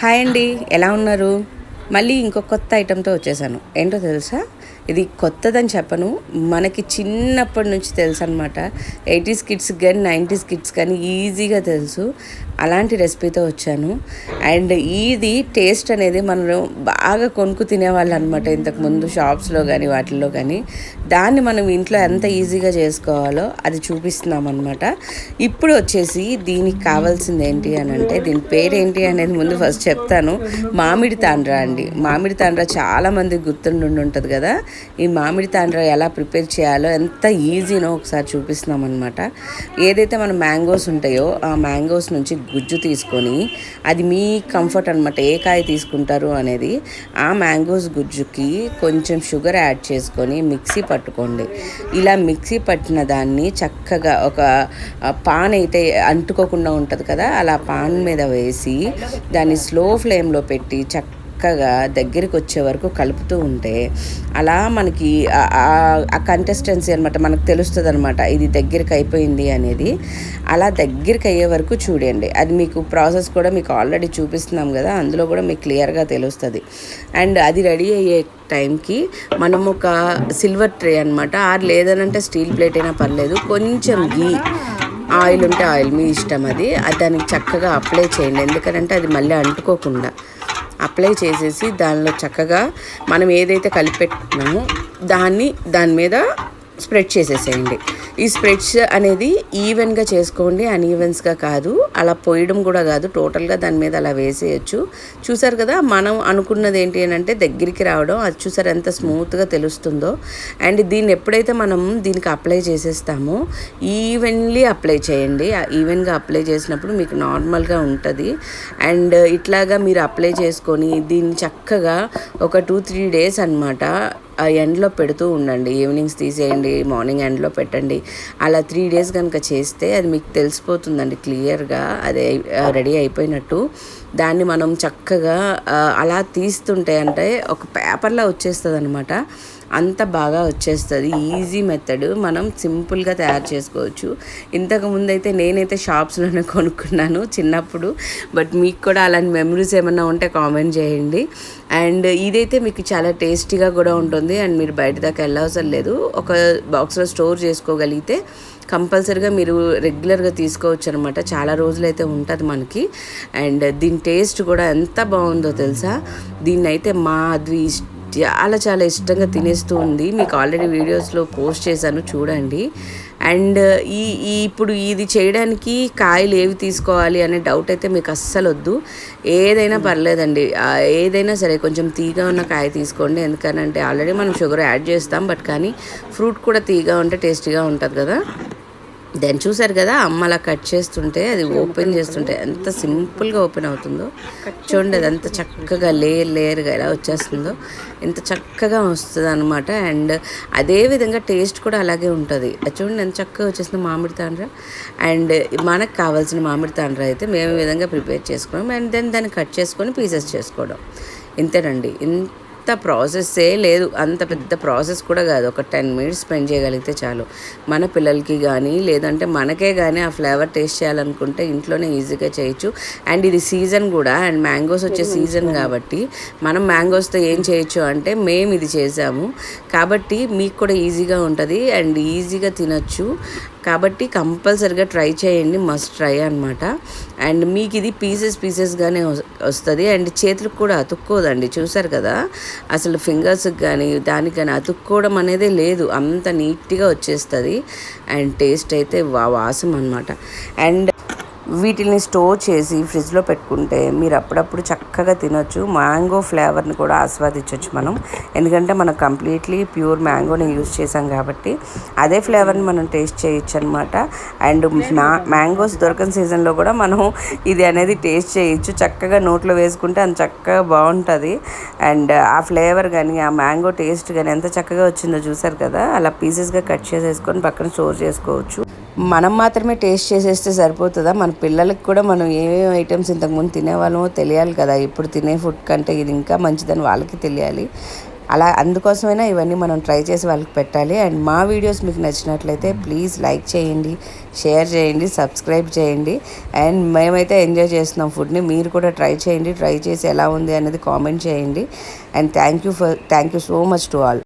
Hi అండి ఎలా ఉన్నారు? మళ్ళీ ఇంకో కొత్త ఐటెంతో వచ్చేసాను. ఏంటో తెలుసా? ఇది కొత్తదని చెప్పను. మనకి చిన్నప్పటి నుంచి తెలుసు అనమాట ఎయిటీస్ కిడ్స్ కానీ నైంటీస్ కిడ్స్ కానీ ఈజీగా తెలుసు. అలాంటి రెసిపీతో వచ్చాను. అండ్ ఇది టేస్ట్ అనేది మనం బాగా కొనుక్కు తినేవాళ్ళు అనమాట ఇంతకుముందు షాప్స్లో కానీ వాటిల్లో కానీ దాన్ని మనం ఇంట్లో ఎంత ఈజీగా చేసుకోవాలో అది చూపిస్తున్నాం అనమాట ఇప్పుడు వచ్చేసి దీనికి కావాల్సింది ఏంటి అని అంటే దీని పేరు ఏంటి అనేది ముందు ఫస్ట్ చెప్తాను. మామిడి తాండ్రా అండి. మామిడి తాండ్రా చాలామంది గుర్తుండి ఉంటుంది కదా. ఈ మామిడి తాండ్ర ఎలా ప్రిపేర్ చేయాలో ఎంత ఈజీనో ఒకసారి చూపిస్తున్నాం అనమాట ఏదైతే మన మ్యాంగోస్ ఉంటాయో ఆ మ్యాంగోస్ నుంచి గుజ్జు తీసుకొని అది మీ కంఫర్ట్ అనమాట ఏ కాయ తీసుకుంటారు అనేది ఆ మ్యాంగోస్ గుజ్జుకి కొంచెం షుగర్ యాడ్ చేసుకొని మిక్సీ పట్టుకోండి. ఇలా మిక్సీ పట్టిన దాన్ని చక్కగా ఒక పాన్ అయితే అంటుకోకుండా ఉంటుంది కదా అలా పాన్ మీద వేసి దాన్ని స్లో ఫ్లేమ్లో పెట్టి చక్క చక్కగా దగ్గరికి వచ్చే వరకు కలుపుతూ ఉంటే అలా మనకి ఆ- కంటెస్టెన్సీ అనమాట మనకు తెలుస్తుంది అనమాట ఇది దగ్గరికి అయిపోయింది అనేది. అలా దగ్గరికి అయ్యే వరకు చూడండి. అది మీకు ప్రాసెస్ కూడా మీకు ఆల్రెడీ చూపిస్తున్నాం కదా. అందులో కూడా మీకు క్లియర్గా తెలుస్తుంది. అండ్ అది రెడీ అయ్యే టైంకి మనం ఒక సిల్వర్ ట్రే అనమాట ఆర్ లేదనంటే స్టీల్ ప్లేట్ అయినా పర్లేదు. కొంచెం గీ ఆయిల్ ఉంటే ఆయిల్ మీ ఇష్టం అది. దానికి చక్కగా అప్లై చేయండి. ఎందుకంటే అది మళ్ళీ అంటుకోకుండా. అప్లై చేసేసి దానిలో చక్కగా మనం ఏదైతే కలిపెట్టుకున్నామో దాన్ని దాని మీద స్ప్రెడ్ చేసేసేయండి. ఈ స్ప్రెడ్స్ అనేది ఈవెన్గా చేసుకోండి అన్ఈవెన్స్గా కాదు. అలా పోయడం కూడా కాదు. టోటల్గా దాని మీద అలా వేసేయచ్చు. చూసారు కదా మనం అనుకున్నది ఏంటి అని అంటే దగ్గరికి రావడం అది చూసారు ఎంత స్మూత్గా తెలుస్తుందో. అండ్ దీన్ని ఎప్పుడైతే మనం దీనికి అప్లై చేసేస్తామో ఈవెన్లీ అప్లై చేయండి. ఈవెన్గా అప్లై చేసినప్పుడు మీకు నార్మల్గా ఉంటుంది. అండ్ ఇట్లాగా మీరు అప్లై చేసుకొని దీన్ని చక్కగా ఒక టూ త్రీ డేస్ అనమాట ఎండ్లో పెడుతూ ఉండండి. ఈవినింగ్స్ తీసేయండి మార్నింగ్ ఎండ్లో పెట్టండి. అలా త్రీ డేస్ కనుక చేస్తే అది మీకు తెలిసిపోతుందండి క్లియర్గా. అది రెడీ అయిపోయినట్టు. దాన్ని మనం చక్కగా అలా తీస్తుంటే అంటే ఒక పేపర్లా వచ్చేస్తుంది అనమాట అంత బాగా వచ్చేస్తుంది. ఈజీ మెథడ్ మనం సింపుల్గా తయారు చేసుకోవచ్చు. ఇంతకు ముందు అయితే నేనైతే షాప్స్లోనే కొనుక్కున్నాను చిన్నప్పుడు. బట్ మీకు కూడా అలాంటి మెమరీస్ ఏమైనా ఉంటే కామెంట్ చేయండి. అండ్ ఇదైతే మీకు చాలా టేస్టీగా కూడా ఉంటుంది. అండ్ మీరు బయట దాకా వెళ్ళవసరం లేదు. ఒక బాక్స్లో స్టోర్ చేసుకోగలిగితే కంపల్సరీగా మీరు రెగ్యులర్గా తీసుకోవచ్చు అనమాట చాలా రోజులైతే ఉంటుంది మనకి. అండ్ దీని టేస్ట్ కూడా ఎంత బాగుందో తెలుసా? దీన్నైతే మా అద్వి చాలా చాలా ఇష్టంగా తినేస్తూ ఉంది. మీకు ఆల్రెడీ వీడియోస్లో పోస్ట్ చేశాను చూడండి. అండ్ ఈ ఈ ఇప్పుడు ఇది చేయడానికి కాయలు ఏవి తీసుకోవాలి అనే డౌట్ అయితే మీకు అస్సలు వద్దు ఏదైనా పర్లేదండి. ఏదైనా సరే కొంచెం తీగా ఉన్న కాయ తీసుకోండి. ఎందుకనంటే ఆల్రెడీ మనం షుగర్ యాడ్ చేస్తాం. బట్ కానీ ఫ్రూట్ కూడా తీగా ఉంటే టేస్టీగా ఉంటుంది కదా. దాన్ని చూసారు కదా అమ్మ అలా కట్ చేస్తుంటే అది ఓపెన్ చేస్తుంటే ఎంత సింపుల్గా ఓపెన్ అవుతుందో. చూడండి అది ఎంత చక్కగా లేయర్ లేయర్గా ఎలా వచ్చేస్తుందో. ఎంత చక్కగా వస్తుంది అనమాట అండ్ అదే విధంగా టేస్ట్ కూడా అలాగే ఉంటుంది. అది చూడండి ఎంత చక్కగా వచ్చేసింది మామిడి తాండ్ర. అండ్ మనకు కావాల్సిన మామిడి తాండ్ర అయితే మేము విధంగా ప్రిపేర్ చేసుకున్నాం. అండ్ దెన్ దాన్ని కట్ చేసుకొని పీసెస్ చేసుకోవడం. ఇంతేనండి. ఇంత పెద్ద ప్రాసెస్సే లేదు. అంత పెద్ద ప్రాసెస్ కూడా కాదు. ఒక టెన్ మినిట్స్ స్పెండ్ చేయగలిగితే చాలు. మన పిల్లలకి కానీ లేదంటే మనకే కానీ ఆ ఫ్లేవర్ టేస్ట్ చేయాలనుకుంటే ఇంట్లోనే ఈజీగా చేయొచ్చు. అండ్ ఇది సీజన్ కూడా. అండ్ మ్యాంగోస్ వచ్చే సీజన్ కాబట్టి మనం మ్యాంగోస్తో ఏం చేయొచ్చు అంటే మేము ఇది చేసాము. కాబట్టి మీకు కూడా ఈజీగా ఉంటుంది. అండ్ ఈజీగా తినొచ్చు. కాబట్టి కంపల్సరిగా ట్రై చేయండి. మస్ట్ ట్రై అనమాట అండ్ మీకు ఇది పీసెస్ పీసెస్గానే వస్తుంది. అండ్ చేతులకు కూడా అతుక్కోదండి. చూసారు కదా? అసలు ఫింగర్స్కి కానీ దానికి కానీ అతుక్కోవడం అనేది లేదు. అంత నీట్గా వచ్చేస్తుంది. అండ్ టేస్ట్ అయితే వా వాసం అనమాట అండ్ వీటిని స్టోర్ చేసి ఫ్రిడ్జ్లో పెట్టుకుంటే మీరు అప్పుడప్పుడు చక్కగా తినొచ్చు. మ్యాంగో ఫ్లేవర్ని కూడా ఆస్వాదించవచ్చు మనం. ఎందుకంటే మనం కంప్లీట్లీ ప్యూర్ మ్యాంగోని యూజ్ చేసాం కాబట్టి అదే ఫ్లేవర్ని మనం టేస్ట్ చేయొచ్చు అనమాట అండ్ మ్యా మ్యాంగోస్ దొరకని సీజన్లో కూడా మనం ఇది అనేది టేస్ట్ చేయొచ్చు. చక్కగా నోట్లో వేసుకుంటే అంత చక్కగా బాగుంటుంది. అండ్ ఆ ఫ్లేవర్ కానీ ఆ మ్యాంగో టేస్ట్ కానీ ఎంత చక్కగా వచ్చిందో చూసారు కదా? అలా పీసెస్గా కట్ చేసేసుకొని పక్కన స్టోర్ చేసుకోవచ్చు. మనం మాత్రమే టేస్ట్ చేసేస్తే సరిపోతుందా? మన పిల్లలకి కూడా మనం ఏమేమి ఐటమ్స్ ఇంతకుముందు తినేవాళ్ళమో తెలియాలి కదా. ఇప్పుడు తినే ఫుడ్ కంటే ఇది ఇంకా మంచిదని వాళ్ళకి తెలియాలి. అలా అందుకోసమైనా ఇవన్నీ మనం ట్రై చేసి వాళ్ళకి పెట్టాలి. అండ్ మా వీడియోస్ మీకు నచ్చినట్లయితే ప్లీజ్ లైక్ చేయండి షేర్ చేయండి సబ్స్క్రైబ్ చేయండి. అండ్ మేమైతే ఎంజాయ్ చేస్తున్నాం ఫుడ్ని. మీరు కూడా ట్రై చేయండి. ట్రై చేసి ఎలా ఉంది అనేది కామెంట్ చేయండి. And thank you for thank you so much to all.